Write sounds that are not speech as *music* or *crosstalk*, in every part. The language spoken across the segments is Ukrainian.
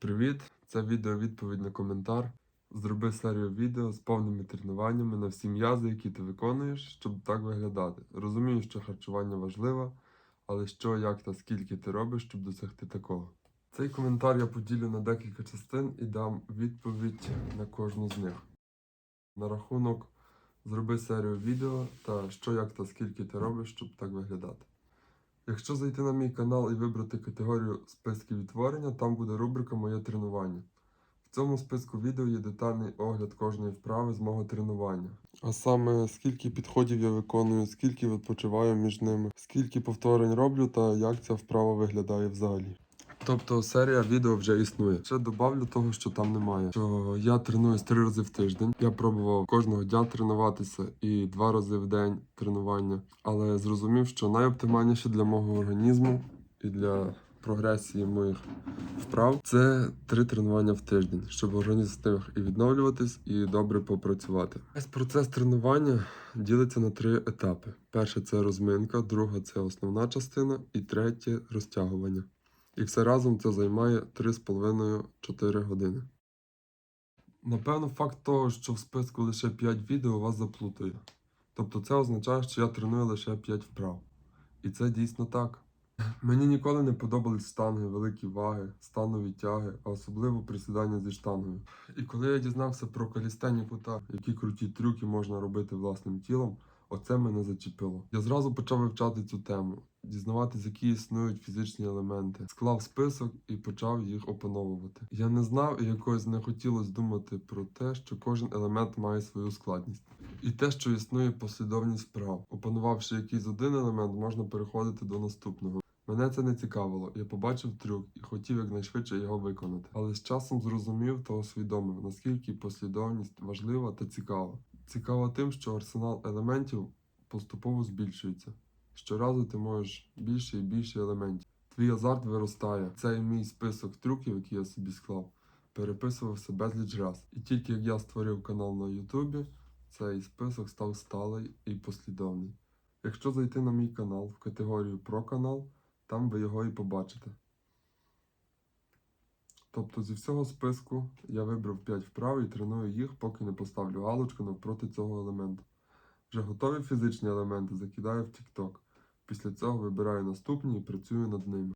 Привіт! Це відео відповідь на коментар. Зроби серію відео з повними тренуваннями на всі м'язи, які ти виконуєш, щоб так виглядати. Розумію, що харчування важливо, але що, як та скільки ти робиш, щоб досягти такого. Цей коментар я поділю на декілька частин і дам відповідь на кожну з них. На рахунок зроби серію відео та що, як та скільки ти робиш, щоб так виглядати. Якщо зайти на мій канал і вибрати категорію списки відтворення, там буде рубрика Моє тренування. В цьому списку відео є детальний огляд кожної вправи з мого тренування. А саме скільки підходів я виконую, скільки відпочиваю між ними, скільки повторень роблю та як ця вправа виглядає взагалі. Тобто серія відео вже існує. Ще добавлю того, що там немає. Що я тренуюсь три рази в тиждень. Я пробував кожного дня тренуватися і два рази в день тренування, але зрозумів, що найоптимальніше для мого організму і для прогресії моїх вправ це три тренування в тиждень, щоб організм встиг і відновлюватись, і добре попрацювати. Весь процес тренування ділиться на три етапи: перше це розминка, друга це основна частина, і третє розтягування. І все разом це займає 3,5-4 години. Напевно, факт того, що в списку лише 5 відео вас заплутає. Тобто це означає, що я треную лише 5 вправ. І це дійсно так. *laughs* Мені ніколи не подобались штанги, великі ваги, станові тяги, а особливо присідання зі штангою. І коли я дізнався про калістеніку та які круті трюки можна робити власним тілом, оце мене зачепило. Я зразу почав вивчати цю тему, дізнаватись, які існують фізичні елементи, склав список і почав їх опановувати. Я не знав і якось не хотілося думати про те, що кожен елемент має свою складність. І те, що існує послідовність вправ. Опанувавши якийсь один елемент, можна переходити до наступного. Мене це не цікавило. Я побачив трюк і хотів якнайшвидше його виконати. Але з часом зрозумів та усвідомив, наскільки послідовність важлива та цікава. Цікава тим, що арсенал елементів поступово збільшується. Щоразу ти можеш більше і більше елементів. Твій азарт виростає. Цей мій список трюків, який я собі склав, переписувався безліч раз. І тільки як я створив канал на Ютубі, цей список став сталий і послідовний. Якщо зайти на мій канал в категорію про канал, там ви його і побачите. Тобто зі всього списку я вибрав 5 вправ і треную їх, поки не поставлю галочку навпроти цього елементу. Вже готові фізичні елементи закидаю в TikTok. Після цього вибираю наступні і працюю над ними.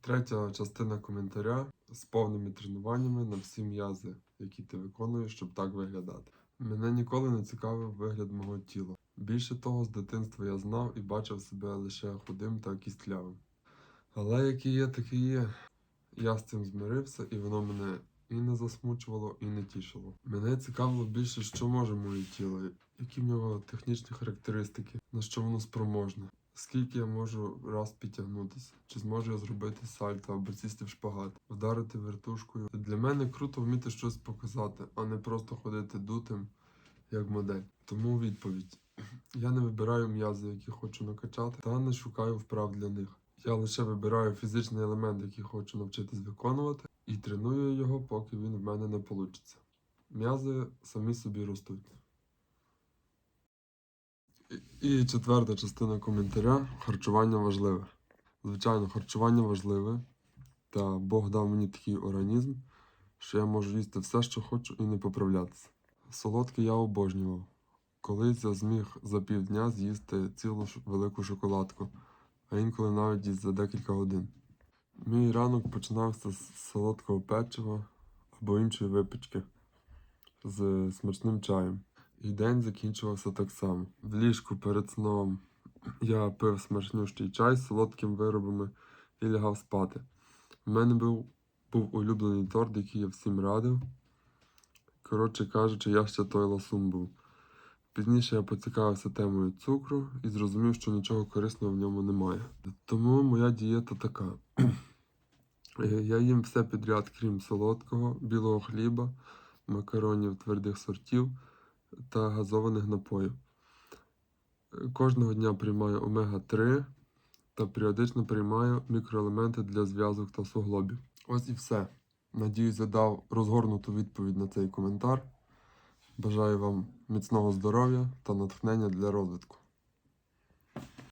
Третя частина коментаря з повними тренуваннями на всі м'язи, які ти виконуєш, щоб так виглядати. Мене ніколи не цікавив вигляд мого тіла. Більше того, з дитинства я знав і бачив себе лише худим та кістлявим. Але який є, такий є. Я з цим змирився, і воно мене і не засмучувало, і не тішило. Мене цікавило більше, що може моє тіло, які в нього технічні характеристики, на що воно спроможне, скільки я можу раз підтягнутися, чи зможу я зробити сальто або сісти в шпагат, вдарити вертушкою. Для мене круто вміти щось показати, а не просто ходити дутим як модель. Тому відповідь. *clears throat* Я не вибираю м'язи, які хочу накачати, та не шукаю вправ для них. Я лише вибираю фізичний елемент, який хочу навчитись виконувати, і треную його, поки він в мене не вийде. М'язи самі собі ростуть. І, четверта частина коментаря харчування важливе. Звичайно, харчування важливе, та Бог дав мені такий організм, що я можу їсти все, що хочу, і не поправлятися. Солодке я обожнював. Колись я зміг за півдня з'їсти цілу велику шоколадку, а інколи навіть і за декілька годин. Мій ранок починався з солодкого печива або іншої випічки з смачним чаєм. І день закінчувався так само. В ліжку перед сном я пив смачнющий чай з солодкими виробами і лягав спати. У мене був, був улюблений торт, який я всім радив. Коротше кажучи, я ще той ласун був. Пізніше я поцікавився темою цукру і зрозумів, що нічого корисного в ньому немає. Тому моя дієта така. *clears throat* Е, Я їм все підряд, крім солодкого, білого хліба, макаронів твердих сортів та газованих напоїв. Кожного дня приймаю омега-3 та періодично приймаю мікроелементи для зв'язок та суглобів. Ось і все. Надіюсь, я дав розгорнуту відповідь на цей коментар. Бажаю вам міцного здоров'я та натхнення для розвитку.